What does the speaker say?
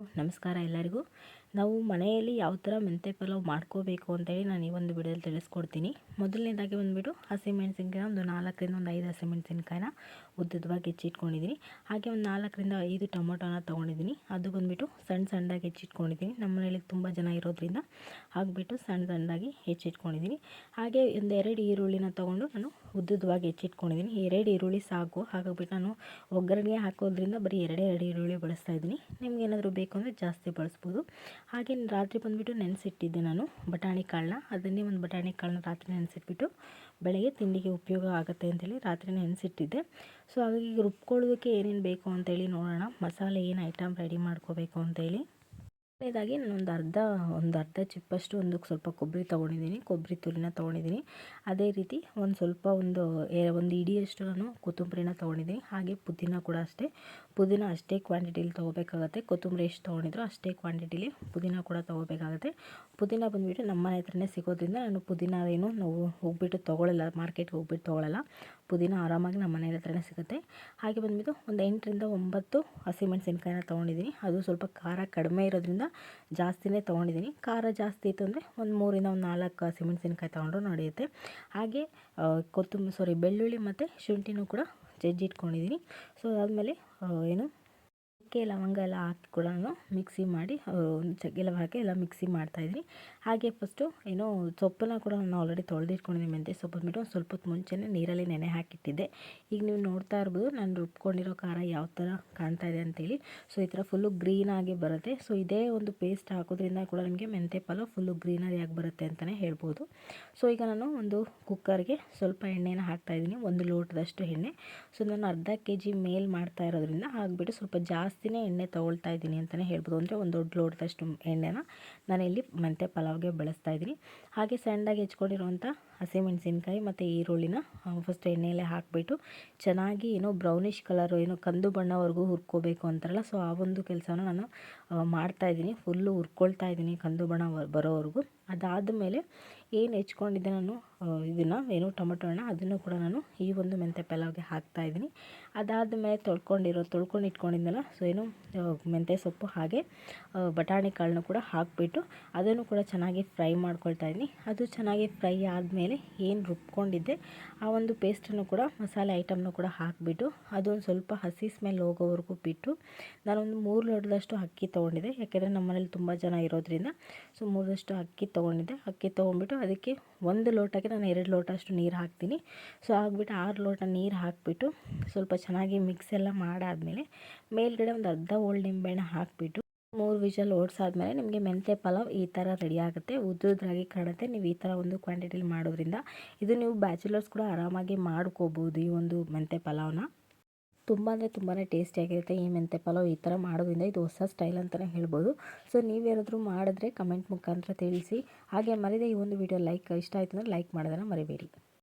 ನಮಸ್ಕಾರ ಎಲ್ಲರಿಗೂ. ನಾವು ಮನೆಯಲ್ಲಿ ಯಾವ ಥರ ಮೆಂತ್ಯ ಪಲಾವ್ ಮಾಡ್ಕೋಬೇಕು ಅಂತೇಳಿ ನಾನು ಈ ಒಂದು ವಿಡಿಯೋದಲ್ಲಿ ತಿಳಿಸ್ಕೊಡ್ತೀನಿ. ಮೊದಲನೇದಾಗಿ ಬಂದುಬಿಟ್ಟು ಹಸಿಮೆಣಸಿನ್ಕಾಯಿ ಒಂದು ನಾಲ್ಕರಿಂದ ಒಂದು ಐದು ಹಸಿಮೆಣಸಿನ್ಕಾಯಿನ ಉದ್ದುದ್ದವಾಗಿ ಹೆಚ್ಚಿಟ್ಕೊಂಡಿದ್ದೀನಿ. ಹಾಗೆ ಒಂದು ನಾಲ್ಕರಿಂದ ಐದು ಟೊಮೊಟೊನ ತೊಗೊಂಡಿದ್ದೀನಿ. ಅದು ಬಂದುಬಿಟ್ಟು ಸಣ್ಣ ಸಣ್ಣದಾಗಿ ಹೆಚ್ಚಿಟ್ಕೊಂಡಿದ್ದೀನಿ. ನಮ್ಮ ಮನೇಲಿ ತುಂಬ ಜನ ಇರೋದ್ರಿಂದ ಹಾಕ್ಬಿಟ್ಟು ಸಣ್ಣ ಸಣ್ಣದಾಗಿ ಹೆಚ್ಚಿಟ್ಕೊಂಡಿದ್ದೀನಿ. ಹಾಗೆ ಒಂದು ಎರಡು ಈರುಳ್ಳಿನ ತೊಗೊಂಡು ನಾನು ಉದ್ದುದ್ದವಾಗಿ ಹೆಚ್ಚಿಟ್ಕೊಂಡಿದ್ದೀನಿ. ಎರಡು ಈರುಳ್ಳಿ ಸಾಕು. ಹಾಗಾಗ್ಬಿಟ್ಟು ನಾನು ಒಗ್ಗರಣೆ ಹಾಕೋದ್ರಿಂದ ಬರೀ ಎರಡೇ ಎರಡು ಈರುಳ್ಳಿ ಬಳಸ್ತಾ ಇದ್ದೀನಿ. ನಿಮ್ಗೆ ಏನಾದರೂ ಬೇಕು ಅಂದರೆ ಜಾಸ್ತಿ ಬಳಸ್ಬೋದು. ಹಾಗೆ ರಾತ್ರಿ ಬಂದುಬಿಟ್ಟು ನೆನೆಸಿಟ್ಟಿದ್ದೆ ನಾನು ಬಟಾಣಿ ಕಾಳನ್ನ. ಅದನ್ನೇ ಒಂದು ಬಟಾಣಿ ಕಾಳನ್ನ ರಾತ್ರಿ ನೆನೆಸಿಟ್ಬಿಟ್ಟು ಬೆಳಗ್ಗೆ ತಿಂಡಿಗೆ ಉಪಯೋಗ ಆಗುತ್ತೆ ಅಂತೇಳಿ ರಾತ್ರಿ ನೆನೆಸಿಟ್ಟಿದ್ದೆ. ಸೊ ಹಾಗಾಗಿ ರುಬ್ಕೊಳ್ಳೋದಕ್ಕೆ ಏನೇನು ಬೇಕು ಅಂತೇಳಿ ನೋಡೋಣ. ಮಸಾಲೆ ಏನು ಐಟಮ್ ರೆಡಿ ಮಾಡ್ಕೋಬೇಕು ಅಂತೇಳಿ. ಮೊದಲನೇದಾಗಿ ಒಂದು ಅರ್ಧ ಒಂದು ಅರ್ಧ ಚಿಪ್ಪಷ್ಟು ಒಂದು ಸ್ವಲ್ಪ ಕೊಬ್ಬರಿ ತೊಗೊಂಡಿದ್ದೀನಿ. ಕೊಬ್ಬರಿ ತುರಿನ ತೊಗೊಂಡಿದ್ದೀನಿ. ಅದೇ ರೀತಿ ಒಂದು ಸ್ವಲ್ಪ ಒಂದು ಒಂದು ಇಡಿಯಷ್ಟು ನಾನು ಕೊತ್ತಂಬರಿನ ತೊಗೊಂಡಿದ್ದೀನಿ. ಹಾಗೆ ಪುದೀನ ಕೂಡ ಅಷ್ಟೇ. ಪುದೀನ ಅಷ್ಟೇ ಕ್ವಾಂಟಿಟಿಲಿ ತೊಗೋಬೇಕಾಗತ್ತೆ. ಕೊತ್ತಂಬರಿ ಎಷ್ಟು ತೊಗೊಂಡಿದ್ರು ಅಷ್ಟೇ ಕ್ವಾಂಟಿಟಿಲಿ ಪುದೀನ ಕೂಡ ತೊಗೋಬೇಕಾಗತ್ತೆ. ಪುದೀನ ಬಂದುಬಿಟ್ಟು ನಮ್ಮ ಮನೆ ಹತ್ರನೇ ಸಿಗೋದ್ರಿಂದ ನಾನು ಪುದೀನ ಏನು ನಾವು ಹೋಗ್ಬಿಟ್ಟು ತೊಗೊಳ್ಳಲ್ಲ ಮಾರ್ಕೆಟ್ಗೆ ಹೋಗ್ಬಿಟ್ಟು ತೊಗೊಳ್ಳಲ್ಲ ಪುದೀನ ಆರಾಮಾಗಿ ನಮ್ಮ ಮನೆ ಹತ್ರನೇ ಸಿಗುತ್ತೆ. ಹಾಗೆ ಬಂದುಬಿಟ್ಟು ಒಂದು ಎಂಟರಿಂದ ಒಂಬತ್ತು ಹಸಿಮೆಣಸಿನ್ಕಾಯಿನ ತೊಗೊಂಡಿದ್ದೀನಿ. ಅದು ಸ್ವಲ್ಪ ಖಾರ ಕಡಿಮೆ ಇರೋದ್ರಿಂದ ಜಾಸ್ತಿನೇ ತೊಗೊಂಡಿದ್ದೀನಿ. ಖಾರ ಜಾಸ್ತಿ ಇತ್ತು ಅಂದರೆ ಒಂದು ಮೂರಿಂದ ಒಂದು ನಾಲ್ಕು ಹಸಿಮೆಣಸಿನ್ಕಾಯಿ ತೊಗೊಂಡ್ರು ನಡೆಯುತ್ತೆ. ಹಾಗೆ ಕೊತ್ತಂಬರಿ ಸಾರಿ ಬೆಳ್ಳುಳ್ಳಿ ಮತ್ತು ಶುಂಠಿನೂ ಕೂಡ ಜಜ್ಜಿ ಇಟ್ಕೊಂಡಿದ್ದೀನಿ ಸೊ ಅದಾದಮೇಲೆ ಏನು? ಚಕ್ಕೆ, ಲವಂಗ ಎಲ್ಲ ಹಾಕಿ ಕೂಡ ನಾನು ಮಿಕ್ಸಿ ಮಾಡಿ ಚಕ್ಕೆ, ಲವಂಗ ಹಾಕಿ ಎಲ್ಲ ಮಿಕ್ಸಿ ಮಾಡ್ತಾಯಿದ್ದೀನಿ ಹಾಗೆ ಫಸ್ಟು ಏನು ಸೊಪ್ಪನ್ನ ಕೂಡ ನಾನು ಆಲ್ರೆಡಿ ತೊಳೆದಿಟ್ಕೊಂಡಿದ್ದೀನಿ ಮೆಂತ್ಯ ಸೊಪ್ಪು ಬಿಟ್ಟು ಒಂದು ಸ್ವಲ್ಪ ಹೊತ್ತು ಮುಂಚೆನೇ ನೀರಲ್ಲಿ ನೆನೆ ಹಾಕಿಟ್ಟಿದ್ದೆ. ಈಗ ನೀವು ನೋಡ್ತಾ ಇರ್ಬೋದು ನಾನು ರುಬ್ಕೊಂಡಿರೋ ಖಾರ ಯಾವ ಥರ ಕಾಣ್ತಾ ಇದೆ ಅಂತೇಳಿ ಸೊ ಈ ಥರ ಫುಲ್ಲು ಗ್ರೀನಾಗಿ ಬರುತ್ತೆ. ಸೊ ಇದೇ ಒಂದು ಪೇಸ್ಟ್ ಹಾಕೋದ್ರಿಂದ ಕೂಡ ನಿಮಗೆ ಮೆಂತ್ಯ ಪಲಾವ್ ಫುಲ್ಲು ಗ್ರೀನರಿಯಾಗಿ ಬರುತ್ತೆ ಅಂತಲೇ ಹೇಳ್ಬೋದು. ಸೊ ಈಗ ನಾನು ಒಂದು ಕುಕ್ಕರ್ಗೆ ಸ್ವಲ್ಪ ಎಣ್ಣೆನ ಹಾಕ್ತಾಯಿದ್ದೀನಿ ಒಂದು ಲೋಟದಷ್ಟು ಎಣ್ಣೆ. ಸೊ ನಾನು ಅರ್ಧ ಕೆ ಜಿ ಮೇಲ್ ಮಾಡ್ತಾ ಇರೋದ್ರಿಂದ ಹಾಕ್ಬಿಟ್ಟು ಸ್ವಲ್ಪ ಜಾಸ್ತಿ ಜಾಸ್ತಿನೇ ಎಣ್ಣೆ ತೊಗೊಳ್ತಾ ಇದ್ದೀನಿ ಅಂತಲೇ ಹೇಳ್ಬೋದು. ಅಂದರೆ ಒಂದು ದೊಡ್ಡ ಲೋಟದಷ್ಟು ಎಣ್ಣೆನ ನಾನಿಲ್ಲಿ ಮೆಂತ್ಯ ಪಲಾವ್ಗೆ ಬಳಸ್ತಾ ಇದ್ದೀನಿ. ಹಾಗೆ ಸಣ್ಣದಾಗಿ ಹೆಚ್ಕೊಂಡಿರುವಂಥ ಹಸಿಮೆಣಸಿನ್ಕಾಯಿ ಮತ್ತು ಈರುಳ್ಳಿನ ಫಸ್ಟ್ ಎಣ್ಣೆಯಲ್ಲೇ ಹಾಕಿಬಿಟ್ಟು ಚೆನ್ನಾಗಿ ಏನೋ ಬ್ರೌನಿಷ್ ಕಲರು ಏನೋ ಕಂದು ಬಣ್ಣವರೆಗೂ ಹುರ್ಕೋಬೇಕು ಅಂತಾರಲ್ಲ. ಸೊ ಆ ಒಂದು ಕೆಲಸನ ನಾನು ಮಾಡ್ತಾಯಿದ್ದೀನಿ ಫುಲ್ಲು ಹುರ್ಕೊಳ್ತಾ ಇದ್ದೀನಿ ಕಂದು ಬಣ್ಣ ಬರೋವರೆಗೂ. ಅದಾದ ಮೇಲೆ ಏನು ಹೆಚ್ಕೊಂಡಿದ್ದೆ ನಾನು? ಇದನ್ನು ಏನು ಟೊಮೊಟೊ ಹಣ್ಣು, ಅದನ್ನು ಕೂಡ ನಾನು ಈ ಒಂದು ಮೆಂತ್ಯ ಪಲಾವ್ಗೆ ಹಾಕ್ತಾಯಿದ್ದೀನಿ ಅದಾದ ಮೇಲೆ ತೊಳ್ಕೊಂಡಿರೋ, ತೊಳ್ಕೊಂಡು ಇಟ್ಕೊಂಡಿದ್ದೆನಲ್ಲ ಸೊ ಏನು ಮೆಂತ್ಯ ಸೊಪ್ಪು ಹಾಗೆ ಬಟಾಣಿ ಕಾಳನ್ನು ಕೂಡ ಹಾಕಿಬಿಟ್ಟು ಅದನ್ನು ಕೂಡ ಚೆನ್ನಾಗಿ ಫ್ರೈ ಮಾಡ್ಕೊಳ್ತಾ ಇದ್ದೀನಿ. ಅದು ಚೆನ್ನಾಗಿ ಫ್ರೈ ಆದಮೇಲೆ ಏನು ರುಬ್ಕೊಂಡಿದ್ದೆ, ಆ ಒಂದು ಪೇಸ್ಟನ್ನು ಕೂಡ, ಮಸಾಲೆ ಐಟಮ್ನು ಕೂಡ ಹಾಕಿಬಿಟ್ಟು, ಅದೊಂದು ಸ್ವಲ್ಪ ಹಸಿ ಸ್ಮೆಲ್ ಹೋಗೋವರೆಗೂ ಬಿಟ್ಟು, ನಾನೊಂದು ಮೂರು ಲೋಟದಷ್ಟು ಅಕ್ಕಿ ತೊಗೊಂಡಿದ್ದೆ. ಯಾಕೆಂದರೆ ನಮ್ಮ ಮನೇಲಿ ತುಂಬ ಜನ ಇರೋದ್ರಿಂದ ಸೊ ಮೂರದಷ್ಟು ಅಕ್ಕಿ ತೊಗೊಂಡಿದ್ದೆ. ಅಕ್ಕಿ ತೊಗೊಂಡ್ಬಿಟ್ಟು ಅದಕ್ಕೆ ಒಂದು ಲೋಟಕ್ಕೆ ನಾನು ಎರಡು ಲೋಟ ಅಷ್ಟು ನೀರು ಹಾಕ್ತೀನಿ. ಸೊ ಹಾಕ್ಬಿಟ್ಟು ಆರು ಲೋಟ ನೀರು ಹಾಕಿಬಿಟ್ಟು ಸ್ವಲ್ಪ ಚೆನ್ನಾಗಿ ಮಿಕ್ಸ್ ಎಲ್ಲ ಮಾಡಾದಮೇಲೆ ಮೇಲ್ಗಡೆ ಒಂದು ಅರ್ಧ ಓಲ್ಡ್ ನಿಂಬೆಹಣ್ಣು ಹಾಕಿಬಿಟ್ಟು ಮೂರು ವಿಷಲ್ ಓಡಿಸಾದ್ಮೇಲೆ ನಿಮಗೆ ಮೆಂತ್ಯ ಪಲಾವ್ ಈ ಥರ ರೆಡಿ ಆಗುತ್ತೆ. ಉದ್ದುದ್ರಾಗಿ ಕಾಣುತ್ತೆ. ನೀವು ಈ ಥರ ಒಂದು ಕ್ವಾಂಟಿಟಿಲಿ ಮಾಡೋದ್ರಿಂದ ಇದು ನೀವು ಬ್ಯಾಚುಲರ್ಸ್ ಕೂಡ ಆರಾಮಾಗಿ ಮಾಡ್ಕೋಬೋದು ಈ ಒಂದು ಮೆಂತ್ಯ ಪಲಾವ್ನ. ತುಂಬ ಅಂದರೆ ತುಂಬಾ ಟೇಸ್ಟಿಯಾಗಿರುತ್ತೆ. ಈ ಮೆಂತೆ ಪಲಾವ್ ಈ ಥರ ಮಾಡೋದ್ರಿಂದ ಇದು ಹೊಸ ಸ್ಟೈಲ್ ಅಂತಲೇ ಹೇಳ್ಬೋದು. ಸೊ ನೀವೇನಾದರೂ ಮಾಡಿದ್ರೆ ಕಮೆಂಟ್ ಮುಖಾಂತರ ತಿಳಿಸಿ. ಹಾಗೆ ಮರಿದೆ ಈ ಒಂದು ವಿಡಿಯೋ ಲೈಕ್ ಇಷ್ಟ ಆಯಿತು ಅಂದರೆ ಲೈಕ್ ಮಾಡೋದನ್ನು ಮರಿಬೇಡಿ.